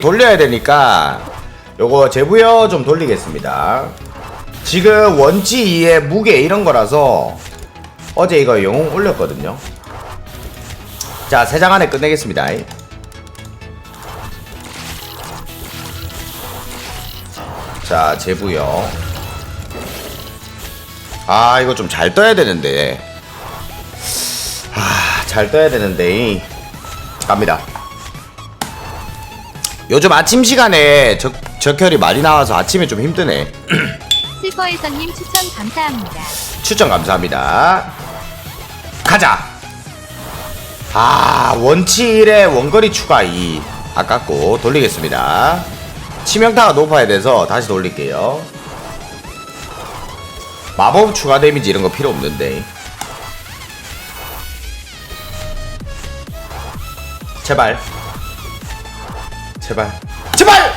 돌려야 되니까 요거 제부여 좀 돌리겠습니다. 지금 원치 2에 무게 이런 거라서 어제 이거 영웅 올렸거든요. 자, 세장 안에 끝내겠습니다. 자, 제부여. 아, 이거 좀 잘 떠야 되는데. 아, 잘 떠야 되는데. 갑니다. 요즘 아침 시간에 적, 적혈이 많이 나와서 아침에 좀 힘드네. 슬퍼에서님 추천 감사합니다. 추천 감사합니다. 가자! 아, 원치 1에 원거리 추가 2. 아깝고, 돌리겠습니다. 치명타가 높아야 돼서 다시 돌릴게요. 마법 추가 데미지 이런 거 필요 없는데. 제발. 제발. 제발!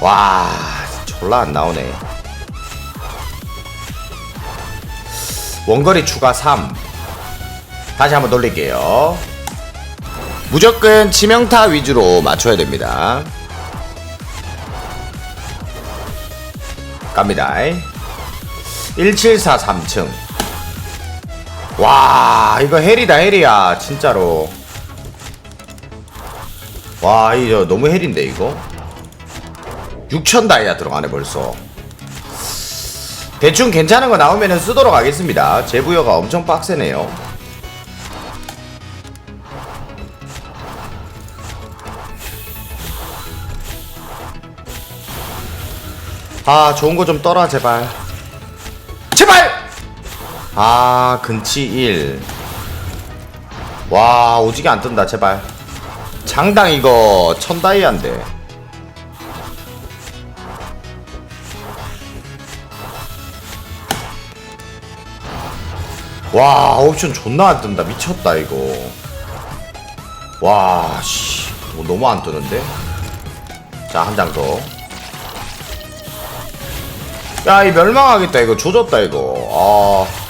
와, 졸라 안 나오네. 원거리 추가 3 다시 한번 돌릴게요 무조건 치명타 위주로 맞춰야 됩니다 갑니다 1743 3층 와 이거 헬이다 헬이야 진짜로 와 이거 너무 헬인데 이거 6천 다이아 들어가네 벌써 대충 괜찮은 거 나오면 쓰도록 하겠습니다. 제부여가 엄청 빡세네요. 아, 좋은 거 좀 떠라, 제발. 제발! 아, 근치 1. 와, 오지게 안 뜬다, 제발. 장당 이거 천다이아인데. 와 옵션 존나 안 뜬다. 미쳤다 이거. 와씨. 뭐 너무 안 뜨는데? 자 한 장더 야 이 멸망하겠다. 이거 조졌다 이거. 아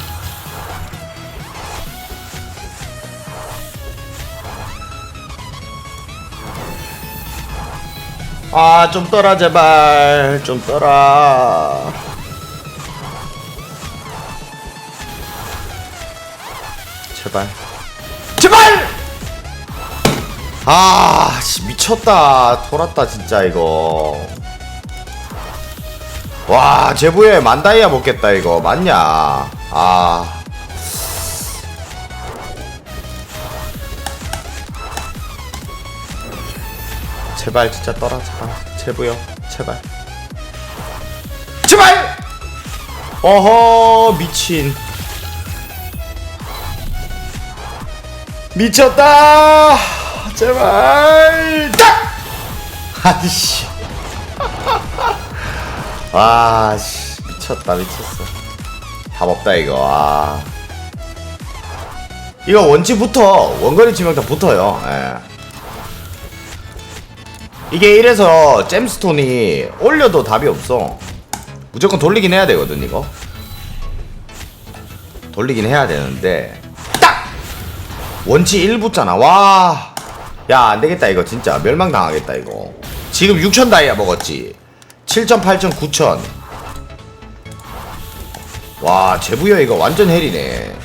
아 좀 떠라 제발. 좀 떠라. 제발. 제발! 아 씨, 미쳤다. 돌았다 진짜 이거. 와 제부에 만다이아 먹겠다 이거. 맞냐? 아 제발 진짜 떠라 제발 제부요. 제발. 제발! 어허 미친. 미쳤다! 제발! 딱 아이씨. 아씨. 미쳤다 미쳤어. 답 없다 이거. 아. 이거 원치 붙어 원거리 치명타 붙어요. 예. 이게 이래서 잼스톤이 올려도 답이 없어. 무조건 돌리긴 해야 되거든 이거. 돌리긴 해야 되는데. 딱! 원치 1 붙잖아. 와. 야 안되겠다 이거 진짜. 멸망당하겠다 이거. 지금 6천 다이아 먹었지. 7천 8천 9천. 와 제부여 이거 완전 헬이네.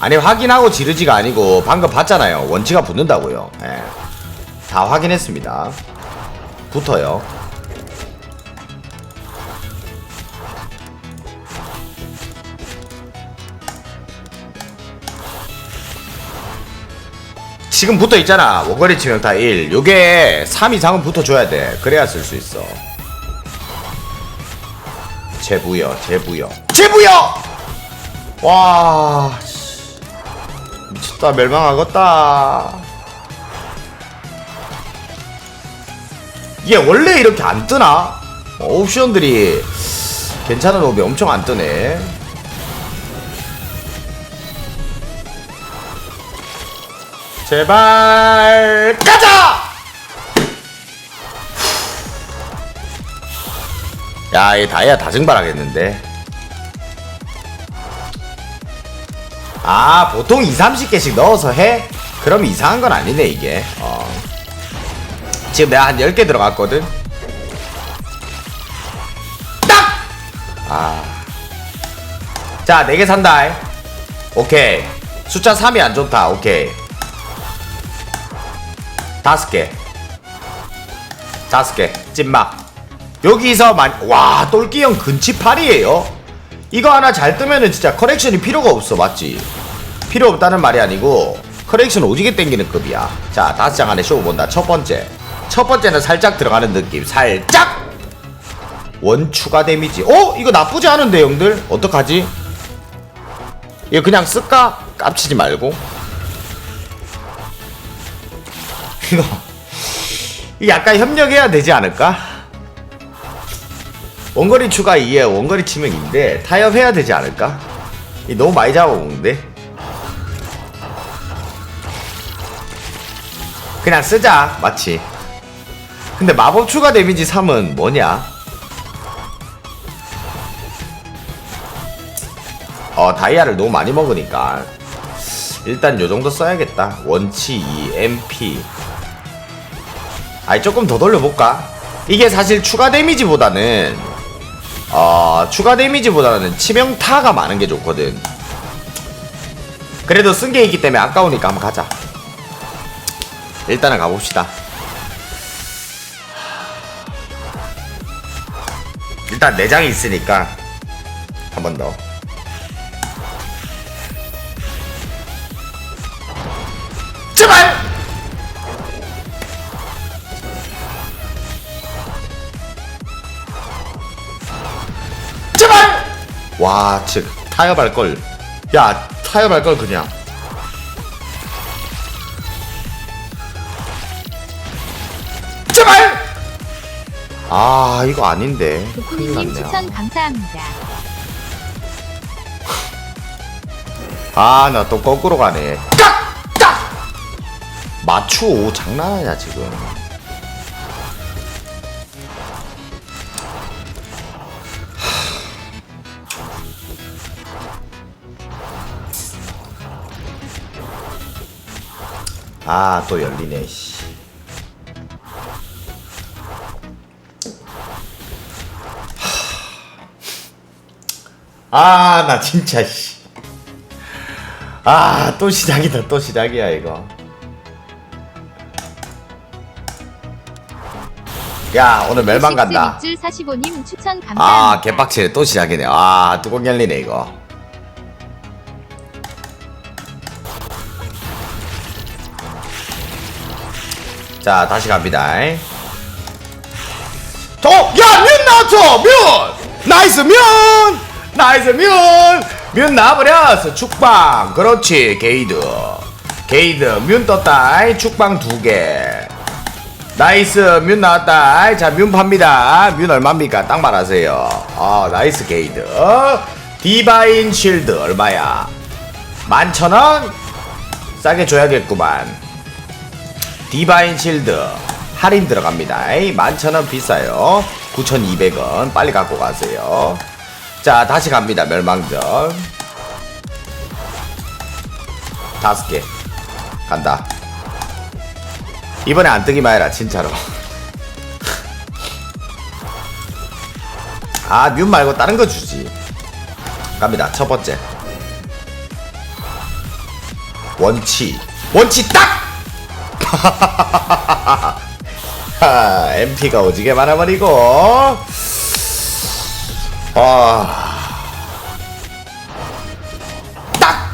아니 확인하고 지르지가 아니고 방금 봤잖아요. 원치가 붙는다고요. 예. 다 확인했습니다 붙어요 지금 붙어 있잖아. 원거리 치명타 1. 요게 3 이상은 붙어줘야 돼. 그래야 쓸 수 있어. 제부여, 제부여. 제부여! 와, 씨. 미쳤다. 멸망하겠다. 이게 원래 이렇게 안 뜨나? 어, 옵션들이 괜찮은 옵이 엄청 안 뜨네. 제발 가자! 야, 이 다이아 다 증발하겠는데. 아, 보통 2, 30개씩 넣어서 해? 그럼 이상한 건 아니네, 이게. 어. 지금 내가 한 10개 들어갔거든. 딱! 아. 자 4개 산다. 오케이. 숫자 3이 안 좋다. 오케이. 다섯 개. 다섯 개. 찐막. 여기서 만, 와 똘끼형 근치팔이에요? 이거 하나 잘 뜨면은 진짜 커렉션이 필요가 없어 맞지? 필요 없다는 말이 아니고 커렉션 오지게 땡기는 급이야. 자 다섯 장 안에 쇼 본다. 첫 번째 첫 번째는 살짝 들어가는 느낌. 살짝! 원 추가 데미지. 어? 이거 나쁘지 않은데 형들? 어떡하지? 이거 그냥 쓸까? 깝치지 말고. 이거. 약간 협력해야 되지 않을까? 원거리 추가 2에 원거리 치명인데 타협해야 되지 않을까? 이 너무 많이 잡아먹는데? 그냥 쓰자 마치 근데 마법 추가 데미지 3은 뭐냐? 어 다이아를 너무 많이 먹으니까. 일단 요정도 써야겠다. 원치 2 MP 아니 조금 더 돌려볼까? 이게 사실 추가 데미지보다는 어 추가 데미지보다는 치명타가 많은 게 좋거든. 그래도 쓴 게 있기 때문에 아까우니까 한번 가자. 일단은 가봅시다 일단 내장이 있으니까 한 번 더. 제발! 제발! 와 진짜 타협할 걸 야 타협할 걸 그냥 아 이거 아닌데 큰일 도쿠미님 났네요 추천 감사합니다. 아 나 또 거꾸로 가네 깍! 깍! 마추 오 장난하냐 지금 아 또 열리네 씨. 아 나 진짜 씨. 아, 또 시작이다, 또 시작이야, 이거. 야, 오늘 멸망 간다. 줄 45님 추천 감사합니다. 아, 개빡치네. 또 시작이네. 아, 뚜껑 열리네, 이거. 자, 다시 갑니다. 저, 야, 면 나왔어! 면! 나이스 면! 나이스 면! 면 나와버렸어. 축방. 그렇지, 게이드. 게이드, 면 떴다. 축방 두 개. 나이스 뮤 나왔다 자뮤 팝니다 뮤 얼마입니까 딱 말하세요 아 나이스 게이드 디바인 쉴드 얼마야 만천원 싸게 줘야겠구만 디바인 쉴드 할인 들어갑니다 만천원 비싸요 9,200원 빨리 갖고 가세요 자 다시 갑니다. 멸망전. 다섯 개. 간다. 이번에 안 뜨기만 해라 진짜로. 아뮤 말고 다른 거 주지. 갑니다. 첫 번째. 원치. 원치 딱! 하, MP가 오지게 많아버리고 아. 딱.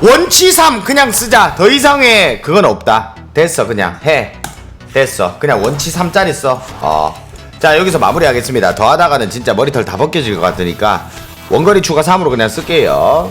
원치 3 그냥 쓰자. 더 이상의 그건 없다. 됐어 그냥. 해. 됐어. 그냥 원치 3짜리 써 어 자 여기서 마무리하겠습니다. 더 하다가는 진짜 머리털 다 벗겨질 것 같으니까 원거리 추가 3으로 그냥 쓸게요